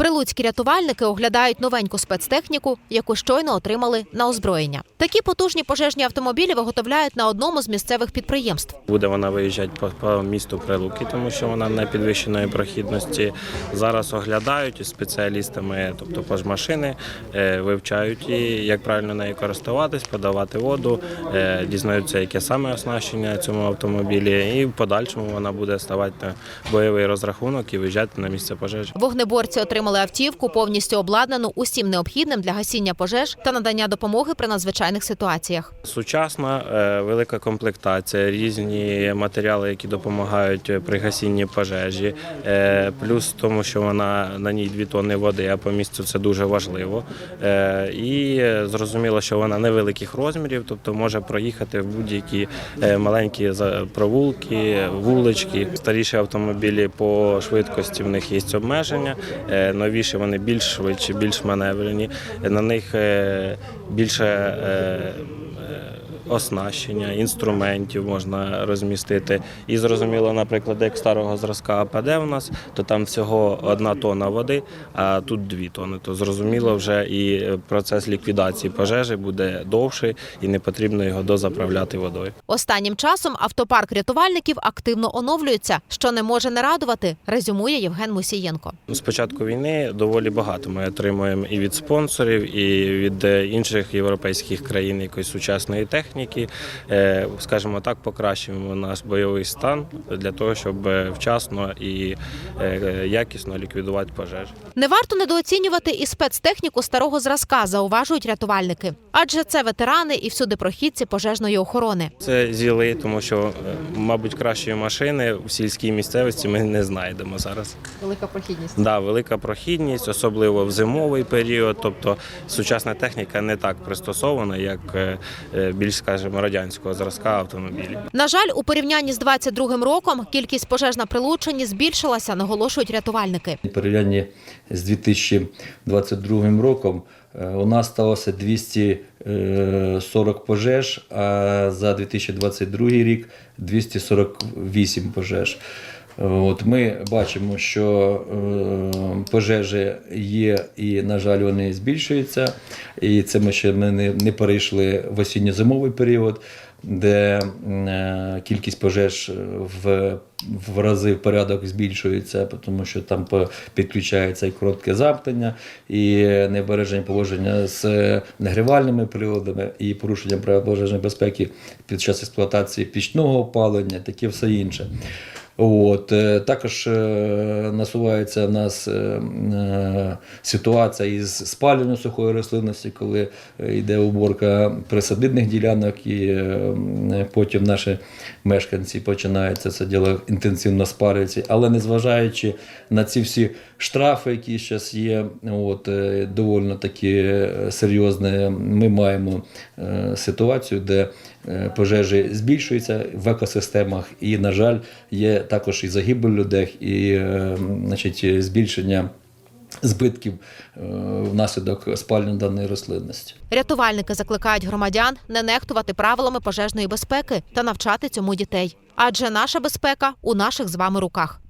Прилуцькі рятувальники оглядають новеньку спецтехніку, яку щойно отримали на озброєння. Такі потужні пожежні автомобілі виготовляють на одному з місцевих підприємств. Буде вона виїжджати по, по місту Прилуки, тому що вона не підвищеної прохідності. Зараз оглядають із спеціалістами, тобто пожмашини, е, вивчають її, як правильно нею користуватись, подавати воду, е, дізнаються, яке саме оснащення цьому автомобілі, і в подальшому вона буде ставати на бойовий розрахунок і виїжджати на місце пожежі. Вогнеборці отримали автівку, повністю обладнану усім необхідним для гасіння пожеж та надання допомоги при надзвичайних ситуаціях. Сучасна е, велика комплектація, різні матеріали, які допомагають при гасінні пожежі. Е, Плюс тому, що вона на ній 2 тонни води, а по місцю це дуже важливо. Е, І е, зрозуміло, що вона невеликих розмірів, тобто може проїхати в будь-які е, маленькі провулки, вулички. Старіші автомобілі по швидкості в них є обмеження. Новіші вони більш швидші, більш маневрені. На них е, більше е, оснащення, інструментів можна розмістити. І зрозуміло, наприклад, як старого зразка АПД у нас, то там всього одна тонна води, а тут дві тонни. То зрозуміло, вже і процес ліквідації пожежі буде довший і не потрібно його дозаправляти водою. Останнім часом автопарк рятувальників активно оновлюється, що не може не радувати, резюмує Євген Мусієнко. З початку війни доволі багато ми отримуємо і від спонсорів, і від е, інших європейських країн якоїсь сучасної техніки. Е, Скажімо так, покращуємо наш бойовий стан для того, щоб е, вчасно і е, якісно ліквідувати пожежі. Не варто недооцінювати і спецтехніку старого зразка, зауважують рятувальники, адже це ветерани і всюди прохідці пожежної охорони. Це зіли, тому що, мабуть, кращої машини в сільській місцевості ми не знайдемо зараз. Велика прохідність. Да, велика прохідність, особливо в зимовий період. Тобто сучасна техніка не так пристосована, як більш, скажімо, радянського зразка автомобілів. На жаль, у порівнянні з 22-м роком кількість пожеж на прилученні збільшилася, наголошують рятувальники. У порівнянні з 2022 роком е, у нас сталося 240 пожеж, а за 2022 рік 248 пожеж. От ми бачимо, що е, пожежі є і, на жаль, вони збільшуються. І це ми ще ми не, перейшли в осінньо-зимовий період, де е, кількість пожеж в, в рази в порядок збільшується, тому що там підключається і коротке замкнення, і небереження положення з нагрівальними приладами, і порушення правил пожежної безпеки під час експлуатації пічного опалення, таке все інше. От, е, також е, насувається в нас е, ситуація із спаленням сухої рослинності, коли йде уборка присадибних ділянок, і потім наші мешканці починають це діло інтенсивно спалюватися. Але незважаючи на ці всі штрафи, які зараз є, от, доволі такі серйозні, ми маємо ситуацію, де пожежі збільшуються в екосистемах, і, на жаль, є також і загибель людей, і е, значить, збільшення збитків е, внаслідок спалення даної рослинності. Рятувальники закликають громадян не нехтувати правилами пожежної безпеки та навчати цьому дітей. Адже наша безпека у наших з вами руках.